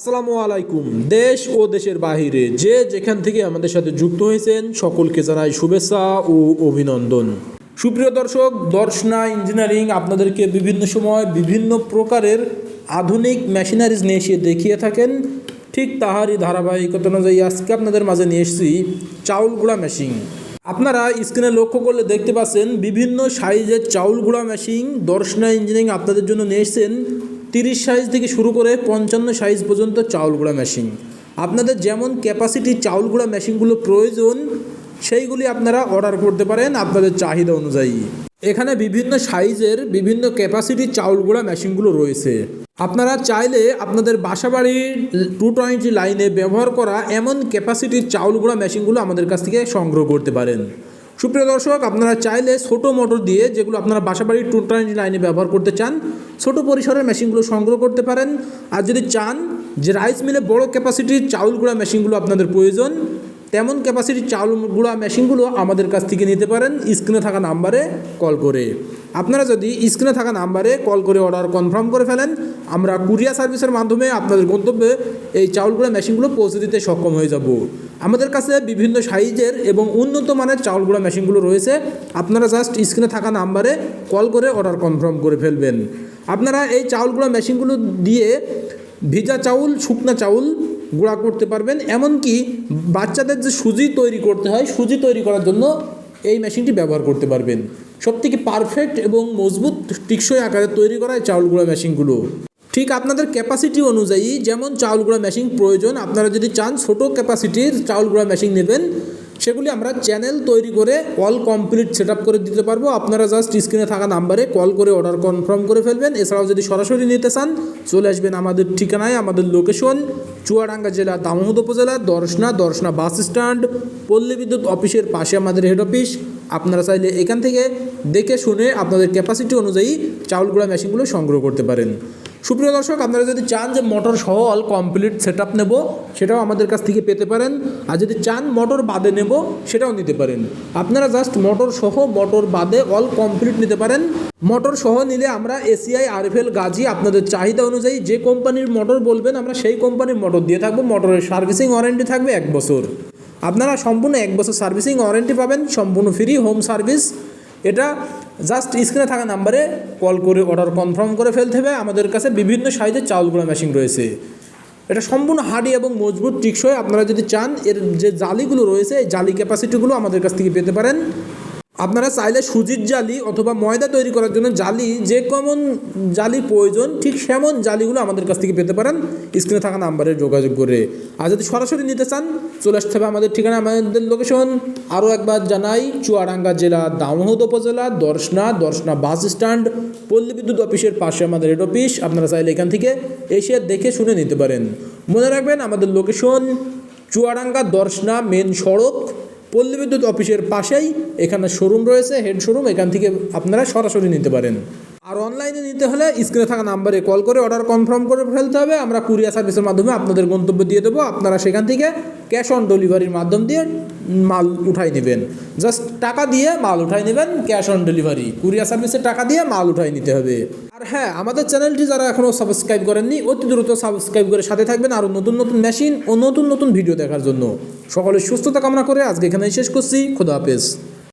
আসসালামু আলাইকুম। দেশ ও দেশের বাহিরে যে যেখান থেকে আমাদের সাথে যুক্ত হয়েছেন, সকলকে জানাই শুভেচ্ছা ও অভিনন্দন। সুপ্রিয় দর্শক, দর্শনা ইঞ্জিনিয়ারিং আপনাদেরকে বিভিন্ন সময় বিভিন্ন প্রকারের আধুনিক মেশিনারিজ নিয়ে এসে দেখিয়ে থাকেন। ঠিক তাহারই ধারাবাহিকতা অনুযায়ী আজকে আপনাদের মাঝে নিয়ে এসেছি চাউল গুঁড়া মেশিন। আপনারা স্ক্রিনে লক্ষ্য করলে দেখতে পাচ্ছেন, বিভিন্ন সাইজের চাউল গুঁড়া মেশিন দর্শনা ইঞ্জিনিয়ারিং আপনাদের জন্য নিয়ে এসেছেন। তিরিশ সাইজ থেকে শুরু করে পঞ্চান্ন সাইজ পর্যন্ত চাউল গুঁড়া মেশিন আপনাদের যেমন ক্যাপাসিটি চাউল গুঁড়া মেশিনগুলো প্রয়োজন, সেইগুলি আপনারা অর্ডার করতে পারেন আপনাদের চাহিদা অনুযায়ী। এখানে বিভিন্ন সাইজের বিভিন্ন ক্যাপাসিটির চাউল গুঁড়া মেশিনগুলো রয়েছে। আপনারা চাইলে আপনাদের বাসাবাড়ির টু টোয়েন্টি লাইনে ব্যবহার করা এমন ক্যাপাসিটির চাউল গুঁড়া মেশিনগুলো আমাদের কাছ থেকে সংগ্রহ করতে পারেন। সুপ্রিয় দর্শক, আপনারা চাইলে ছোট মোটর দিয়ে যেগুলো আপনারা বাসাবাড়ির টোয়েন্টি লাইনে ব্যবহার করতে চান, ছোট পরিসরের মেশিনগুলো সংগ্রহ করতে পারেন। আর যদি চান যে রাইস মিলে বড় ক্যাপাসিটির চাউল গুঁড়া মেশিনগুলো আপনাদের প্রয়োজন, তেমন ক্যাপাসিটির চাউল গুঁড়া মেশিনগুলো আমাদের কাছ থেকে নিতে পারেন স্ক্রিনে থাকা নাম্বারে কল করে। আপনারা যদি স্ক্রিনে থাকা নাম্বারে কল করে অর্ডার কনফার্ম করে ফেলেন, আমরা কুরিয়ার সার্ভিসের মাধ্যমে আপনাদের গন্তব্যে এই চাউল গুঁড়া মেশিনগুলো পৌঁছে দিতে সক্ষম হয়ে যাব। আমাদের কাছে বিভিন্ন সাইজের এবং উন্নত মানের চাউল গুঁড়া মেশিনগুলো রয়েছে। আপনারা জাস্ট স্ক্রিনে থাকা নাম্বারে কল করে অর্ডার কনফার্ম করে ফেলবেন। আপনারা এই চাউল গুঁড়া মেশিনগুলো দিয়ে ভিজা চাউল, শুকনা চাউল গুঁড়া করতে পারবেন। এমনকি বাচ্চাদের যে সুজি তৈরি করতে হয়, সুজি তৈরি করার জন্য এই মেশিনটি ব্যবহার করতে পারবেন। সবথেকে পারফেক্ট এবং মজবুত টিকসই আকারে তৈরি করা এই চাউল গুঁড়া মেশিনগুলো। ঠিক আপনাদের ক্যাপাসিটি অনুযায়ী যেমন চাউল গুঁড়া মেশিন প্রয়োজন, আপনারা যদি চান ছোট ক্যাপাসিটির চাউল গুঁড়া মেশিন নেবেন, সেগুলি আমরা চ্যানেল তৈরি করে অল কমপ্লিট সেট করে দিতে পারব। আপনারা জাস্ট স্ক্রিনে থাকা নাম্বারে কল করে অর্ডার কনফার্ম করে ফেলবেন। এছাড়াও যদি সরাসরি নিতে চান, চলে আসবেন আমাদের ঠিকানায়, আমাদের লোকেশন চুয়াডাঙ্গা জেলা দামোহদ উপজেলা, দর্শনা দর্শনা বাস স্ট্যান্ড পল্লী বিদ্যুৎ অফিসের পাশে আমাদের হেড অফিস আপনারা চাইলে এখান থেকে দেখে শুনে আপনাদের ক্যাপাসিটি অনুযায়ী চাউল গুঁড়া মেশিনগুলো সংগ্রহ করতে পারেন। সুপ্রিয় দর্শক, আপনারা যদি চান যে মোটর সহ অল কমপ্লিট সেট আপ নেব, সেটাও আমাদের কাছ থেকে পেতে পারেন। আর যদি চান মোটর বাদে নেব, সেটাও নিতে পারেন। আপনারা জাস্ট মোটর সহ মোটর বাদে অল কমপ্লিট নিতে পারেন। মোটর সহ নিলে আমরা এসিআই আরএফএল গাজি আপনাদের চাহিদা অনুযায়ী যে কোম্পানির মোটর বলবেন, আমরা সেই কোম্পানির মোটর দিয়ে থাকব। মোটরের সার্ভিসিং ওয়ারেন্টি থাকবে এক বছর। আপনারা সম্পূর্ণ এক বছর সার্ভিসিং ওয়ারেন্টি পাবেন, সম্পূর্ণ ফ্রি হোম সার্ভিস এটা জাস্ট স্ক্রিনে থাকা নাম্বারে কল করে অর্ডার কনফার্ম করে ফেলতে হবে। আমাদের কাছে বিভিন্ন সাইজের চাউলগুলো মেশিন রয়েছে। এটা সম্পূর্ণ হাডি এবং মজবুত, টিকসই। আপনারা যদি চান, এর যে জালিগুলো রয়েছে, এই জালি ক্যাপাসিটিগুলো আমাদের কাছ থেকে পেতে পারেন। আপনারা চাইলে সুজির জালি অথবা ময়দা তৈরি করার জন্য জালি, যে কমন জালি প্রয়োজন, ঠিক সেমন জালিগুলো আমাদের কাছ থেকে পেতে পারেন। স্ক্রিনে থাকা নাম্বারে যোগাযোগ করে। আর যদি সরাসরি নিতে চান, চলে আসতে হবে আমাদের ঠিকানা, আমাদের লোকেশন আরও একবার জানাই, চুয়াডাঙ্গা জেলা, দামোহদ উপজেলা, দর্শনা দর্শনা বাস স্ট্যান্ড, পল্লী বিদ্যুৎ অফিসের পাশে আমাদের হেড অফিস আপনারা চাইলে এখান থেকে এসে দেখে শুনে নিতে পারেন। মনে রাখবেন, আমাদের লোকেশন চুয়াডাঙ্গা দর্শনা মেন সড়ক। পল্লী বিদ্যুৎ অফিসের পাশেই এখানে শোরুম রয়েছে হেড শোরুম এখান থেকে আপনারা সরাসরি নিতে পারেন। আর অনলাইনে নিতে হলে স্ক্রিনে থাকা নাম্বারে কল করে অর্ডার কনফার্ম করে ফেলতে হবে। আমরা কুরিয়ার সার্ভিসের মাধ্যমে আপনাদের গন্তব্য দিয়ে দেবো। আপনারা সেখান থেকে ক্যাশ অন ডেলিভারির মাধ্যম দিয়ে মাল উঠাই নেবেন। জাস্ট টাকা দিয়ে মাল উঠাই নেবেন, ক্যাশ অন ডেলিভারি। কুরিয়ার সার্ভিসে টাকা দিয়ে মাল উঠাই নিতে হবে। আর হ্যাঁ আমাদের চ্যানেলটি যারা এখনও সাবস্ক্রাইব করেননি, অতি দ্রুত সাবস্ক্রাইব করে সাথে থাকবেন আরও নতুন নতুন মেশিন ও নতুন নতুন ভিডিও দেখার জন্য। সকলের সুস্থতা কামনা করে আজকে এখানেই শেষ করছি। খোদা হাফেজ।